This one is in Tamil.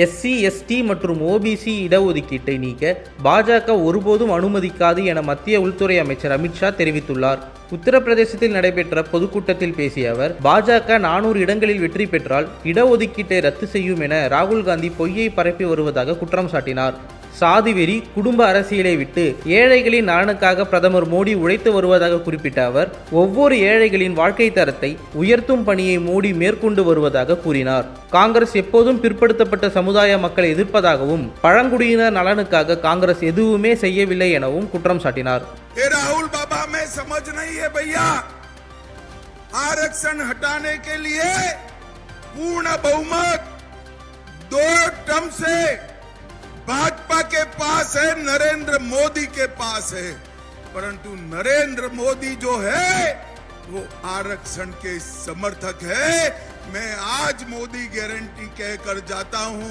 எஸ்சி எஸ்டி மற்றும் ஓபிசி இடஒதுக்கீட்டை நீக்க பாஜக ஒருபோதும் அனுமதிக்காது என மத்திய உள்துறை அமைச்சர் அமித்ஷா தெரிவித்துள்ளார். உத்தரப்பிரதேசத்தில் நடைபெற்ற பொதுக்கூட்டத்தில் பேசிய அவர் பாஜக நானூறு இடங்களில் வெற்றி பெற்றால் இடஒதுக்கீட்டை ரத்து செய்யும் என ராகுல் காந்தி பொய்யை பரப்பி வருவதாக குற்றம் சாட்டினார். சாதிவெறி குடும்ப அரசியலை விட்டு ஏழைகளின் நலனுக்காக பிரதமர் மோடி உழைத்து வருவதாக குறிப்பிட்ட அவர் ஒவ்வொரு ஏழைகளின் வாழ்க்கை தரத்தை உயர்த்தும் பணியை மோடி மேற்கொண்டு வருவதாக கூறினார் காங்கிரஸ் எப்போதும் பிற்படுத்தப்பட்ட சமுதாய மக்களை எதிர்ப்பதாகவும் பழங்குடியினர் நலனுக்காக காங்கிரஸ் எதுவுமே செய்யவில்லை எனவும் குற்றம் சாட்டினார் ये राहुल बाबा में समझ नहीं है भैया आरक्षण हटाने के लिए पूर्ण बहुमत दो टर्म से भाजपा के पास है, नरेंद्र मोदी के पास है। परंतु नरेंद्र मोदी जो है, वो आरक्षण के समर्थक है। मैं आज मोदी गारंटी कहकर जाता हूँ